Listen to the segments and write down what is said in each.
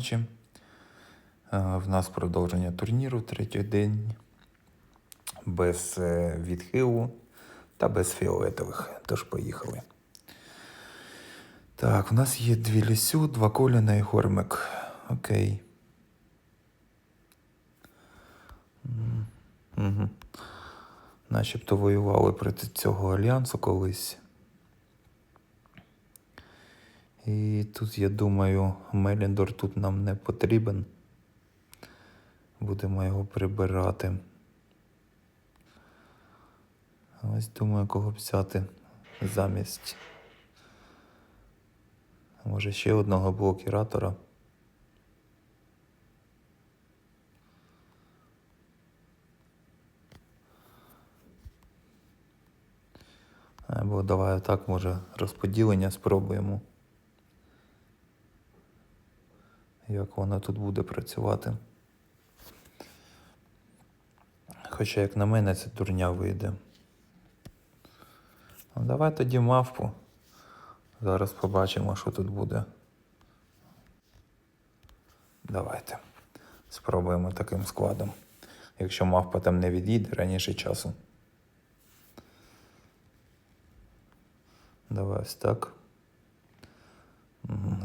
ночі. Е, В нас продовження турніру третій день. Без е, відхилу та без фіолетових. Тож поїхали. Так, у нас є дві лісю, два коліна і гормик. Окей. Угу. Начебто воювали проти цього альянсу колись. І тут, я думаю, Меліндор тут нам не потрібен. Будемо його прибирати. Ось думаю, кого взяти замість. Може ще одного блокіратора. Або давай так, може, розподілення спробуємо. Як воно тут буде працювати. Хоча, як на мене, це дурня вийде. Ну, давай тоді мавпу. Зараз побачимо, що тут буде. Давайте. Спробуємо таким складом. Якщо мавпа там не відійде раніше часу. Давай ось так.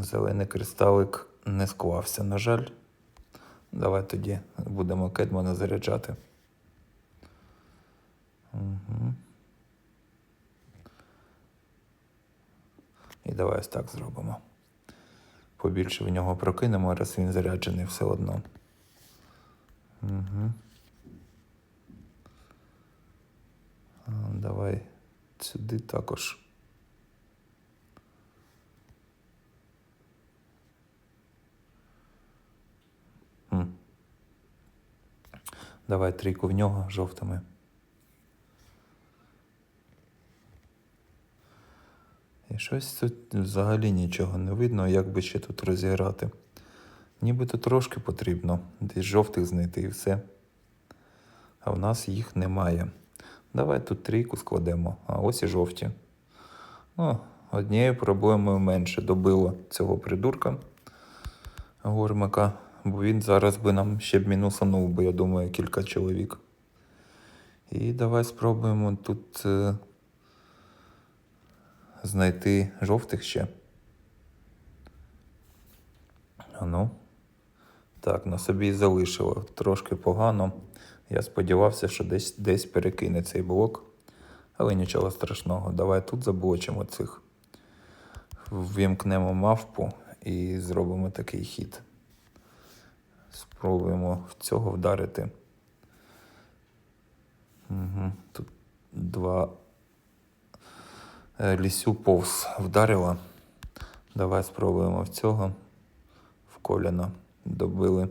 Зелений кристалик не склався, на жаль. Давай тоді будемо Кедмана заряджати. Угу. І давай ось так зробимо. Побільше в нього прокинемо, раз він заряджений все одно. Угу. Давай сюди також. Давай трійку в нього жовтими. І щось тут взагалі нічого не видно, як би ще тут розіграти. Нібито трошки потрібно, десь жовтих знайти і все. А в нас їх немає. Давай тут трійку складемо, а ось і жовті. Ну, однією проблемою менше добило цього придурка гормика, бо він зараз би нам ще б мінусанув, би, я думаю, кілька чоловік. І давай спробуємо тут е, знайти жовтих ще. А ну. Так, на собі залишило. Трошки погано. Я сподівався, що десь десь перекине цей блок. Але нічого страшного. Давай тут заблочимо цих. Ввімкнемо мавпу і зробимо такий хід. Спробуємо в цього вдарити. Угу. Тут два Е, лісю повз вдарила. Давай спробуємо в цього. В коліна добили.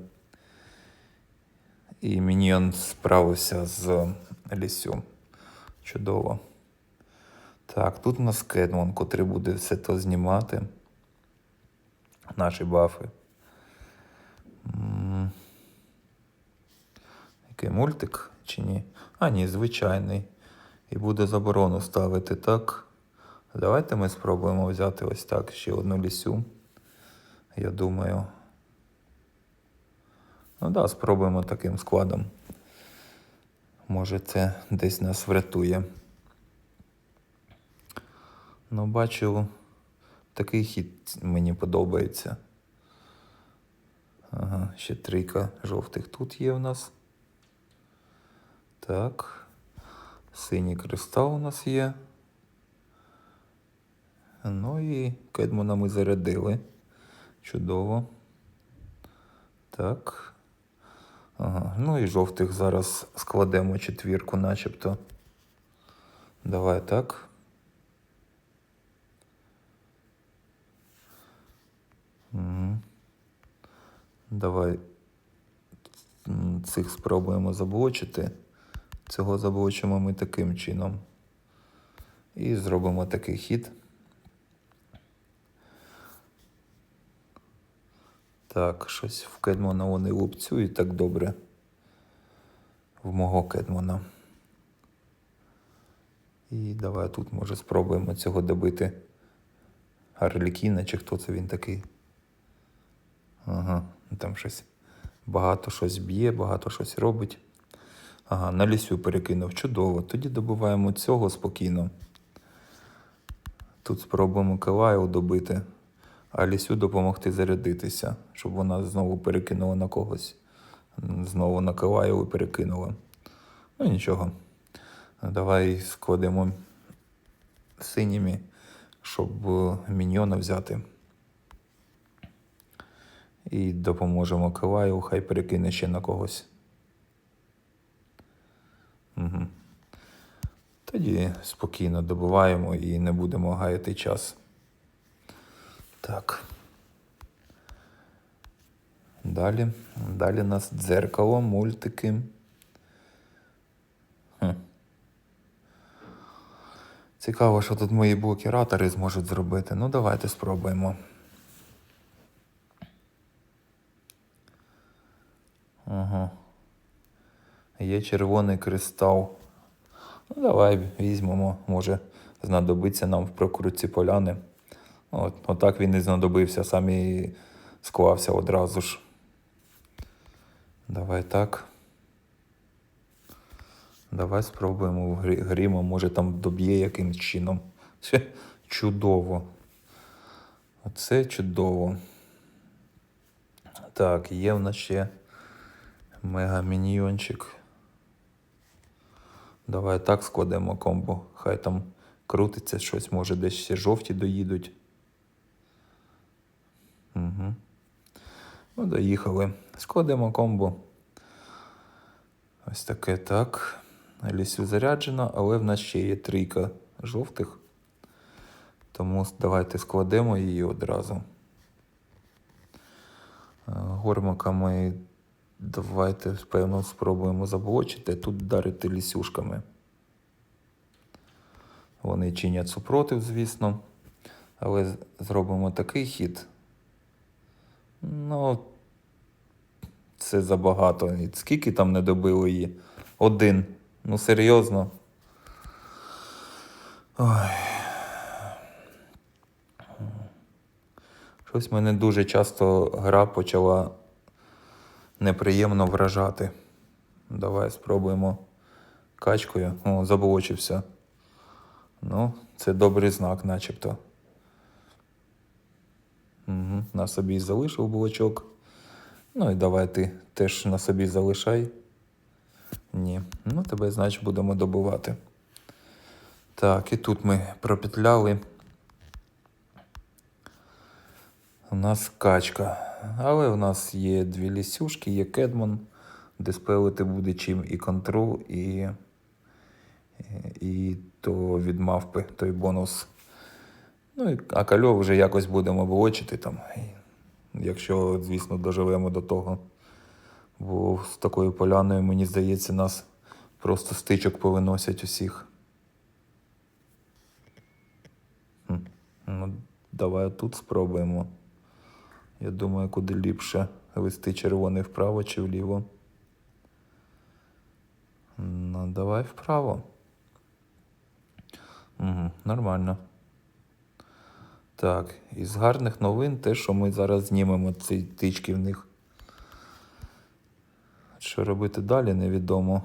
І міньйон справився з лісю. Чудово. Так, тут у нас Кедмон, котрий буде все то знімати. Наші бафи. Який мультик чи ні? А, ні, звичайний. І буде заборону ставити так. Давайте ми спробуємо взяти ось так ще одну лісю. Я думаю. Ну да, спробуємо таким складом. Може, це десь нас врятує. Ну, бачу, такий хід мені подобається. Ага, ще трійка жовтих тут є в нас. Так. Синій кристал у нас є. Ну і Кедмана ми зарядили. Чудово. Так. Ага. Ну і жовтих зараз складемо четвірку, начебто. Давай так. Угу. Давай цих спробуємо заблочити. Цього заблочимо ми таким чином. І зробимо такий хід. Так, щось в Кедмана вони лупцюють так добре. В мого Кедмана. І давай тут, може, спробуємо цього добити. Арлікіна, чи хто це він такий? Ага, там щось багато щось б'є, багато щось робить. Ага, на лісю перекинув. Чудово. Тоді добуваємо цього спокійно. Тут спробуємо Килаю добити, а лісю допомогти зарядитися, щоб вона знову перекинула на когось. Знову на Килаю перекинула. Ну нічого. Давай складемо синіми, щоб е, міньйона взяти. І допоможемо Килаю, хай перекине ще на когось. Угу. Тоді спокійно добуваємо і не будемо гаяти час. Так. Далі. Далі у нас дзеркало, мультики. Цікаво, що тут мої блокіратори зможуть зробити. Ну, давайте спробуємо. Ага. Є червоний кристал. Ну, давай візьмемо, може знадобиться нам в прокрутці поляни. От, отак він і знадобився, сам і склався одразу ж. Давай так. Давай спробуємо гріма, може там доб'є якимсь чином. Це чудово. Оце чудово. Так, є в нас ще мега-міньйончик. Давай так складемо комбо. Хай там крутиться щось, може десь ще жовті доїдуть. Угу. Ну, доїхали. Складемо комбо. Ось таке так. Лісю заряджено, але в нас ще є трійка жовтих. Тому давайте складемо її одразу. Е, Гормака ми давайте, певно, спробуємо заблочити, тут вдарити лісюшками. Вони чинять супротив, звісно. Але зробимо такий хід. Ну, це забагато. І Скільки там не добили її? Один. Ну, серйозно. Ой. Щось мене дуже часто гра почала неприємно вражати. Давай спробуємо качкою. О, заблочився. Ну, це добрий знак, начебто. Угу. На собі залишив блочок. Ну і давай ти теж на собі залишай. Ні. Ну, тебе, значить, будемо добувати. Так, і тут ми пропетляли. У нас качка. Але у нас є дві лісюшки, є кедмон, де спелити буде чим і контрол, і, і то від мавпи той бонус. Ну, і, а кальов вже якось будемо блочити там. Якщо, звісно, доживемо до того. Бо з такою поляною, мені здається, нас просто стичок повиносять усіх. Ну, давай тут спробуємо. Я думаю, куди ліпше вести червоний вправо чи вліво. Ну, давай вправо. Угу, нормально. Так, із гарних новин те, що ми зараз знімемо ці тички в них. Що робити далі, невідомо.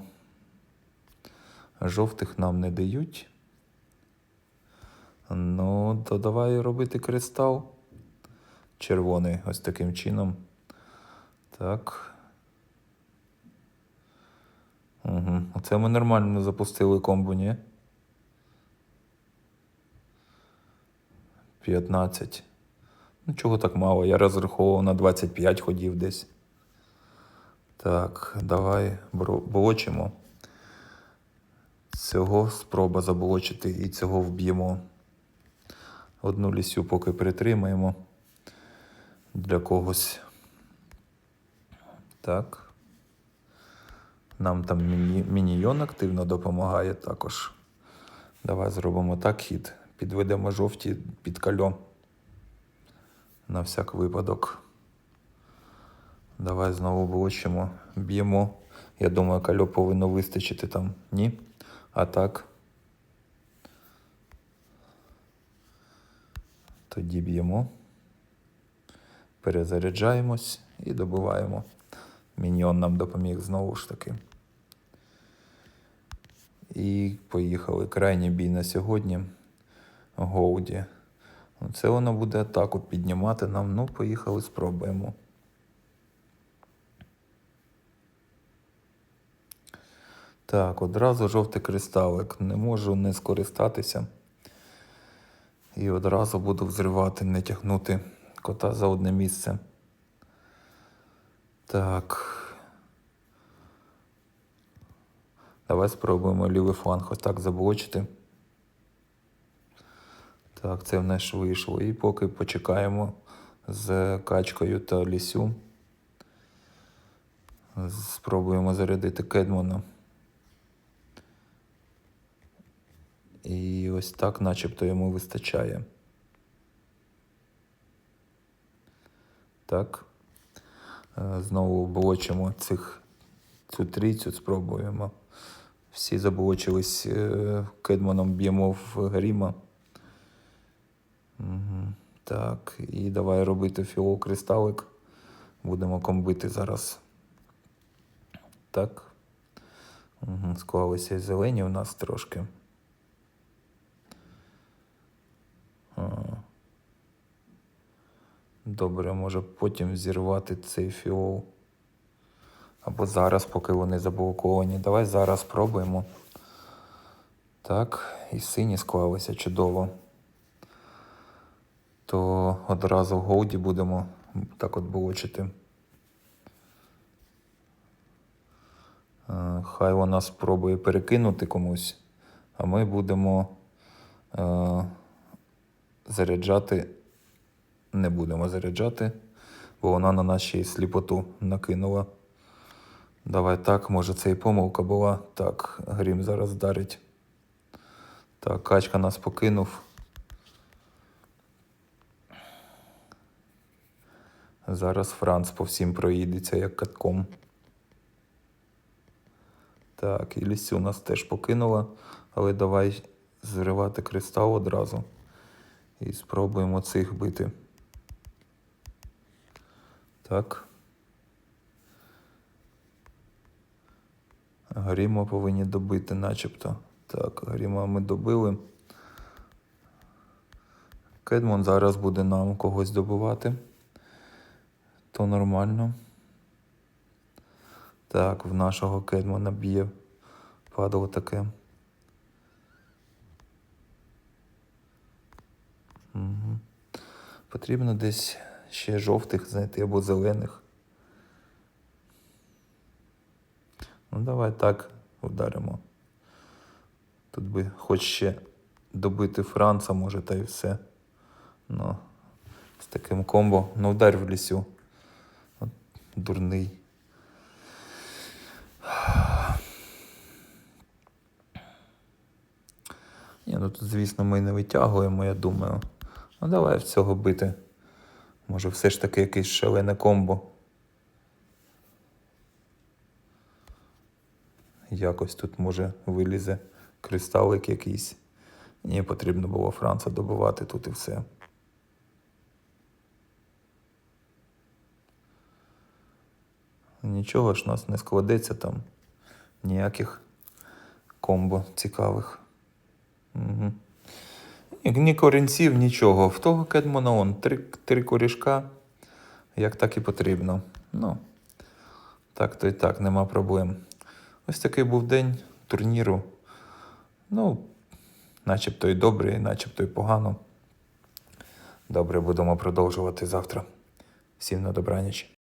Жовтих нам не дають. Ну, то давай робити кристал. Червоний ось таким чином. Так. Угу. Оце ми нормально запустили комбо, ні? 15. Ну, чого так мало? Я розраховував на 25 ходів десь. Так, давай блочимо. Цього спроба заблочити і цього вб'ємо. Одну лісю поки притримаємо для когось. Так. Нам там міні- мінійон активно допомагає також. Давай зробимо так хід. Підведемо жовті під кальо. На всяк випадок. Давай знову блочимо, б'ємо. Я думаю, кальо повинно вистачити там. Ні? А так. Тоді б'ємо. Перезаряджаємось і добиваємо. Міньйон нам допоміг знову ж таки. І поїхали. Крайній бій на сьогодні. Гоуді. Ну, Це воно буде атаку піднімати нам. Ну, поїхали, спробуємо. Так, одразу жовтий кристалик. Не можу не скористатися. І одразу буду взривати, не тягнути кота за одне місце. Так. Давай спробуємо лівий фланг ось так заблочити. Так, це в нас вийшло. І поки почекаємо з качкою та лісю. Спробуємо зарядити Кедмона. І ось так, начебто, йому вистачає. Так. Е, Знову блочимо цих, цю трійцю, спробуємо. Всі заблочились е, Кедманом б'ємо в Гріма. Так, і давай робити філокристалик. Будемо комбити зараз. Так. Угу. Склалися зелені у нас трошки. Добре, може потім зірвати цей фіол. Або зараз, поки вони заблоковані. Давай зараз спробуємо. Так, і сині склалися чудово. То одразу в голді будемо так от блочити. Е, Хай вона спробує перекинути комусь, а ми будемо е, заряджати. Не будемо заряджати, бо вона на нас ще й сліпоту накинула. Давай так, може це і помилка була. Так, грім зараз вдарить. Так, качка нас покинув. Зараз Франц по всім проїдеться як катком. Так, і лісю нас теж покинула, але давай зривати кристал одразу. І спробуємо цих бити. Так. Гріма повинні добити, начебто. Так, Гріма ми добили. Кедмон зараз буде нам когось добивати. То нормально. Так, в нашого Кедмона б'є. Падало таке. Угу. Потрібно десь ще жовтих знайти або зелених. Ну, давай так вдаримо. Тут би хоч ще добити Франца, може, та й все. Ну, з таким комбо. Ну, вдарь в лісю. От, дурний. Ні, ну тут, звісно, ми не витягуємо, я думаю. Ну, давай в цього бити. Може, все ж таки якесь шалене комбо. Якось тут, може, вилізе кристалик якийсь. Ні, потрібно було Франца добивати тут і все. Нічого ж у нас не складеться там. Ніяких комбо цікавих. Угу. Ні, ні корінців, нічого. В того Кедмона он три, три корішка, як так і потрібно. Ну, так то і так, нема проблем. Ось такий був день турніру. Ну, начебто і добре, начебто і погано. Добре, будемо продовжувати завтра. Всім на добраніч.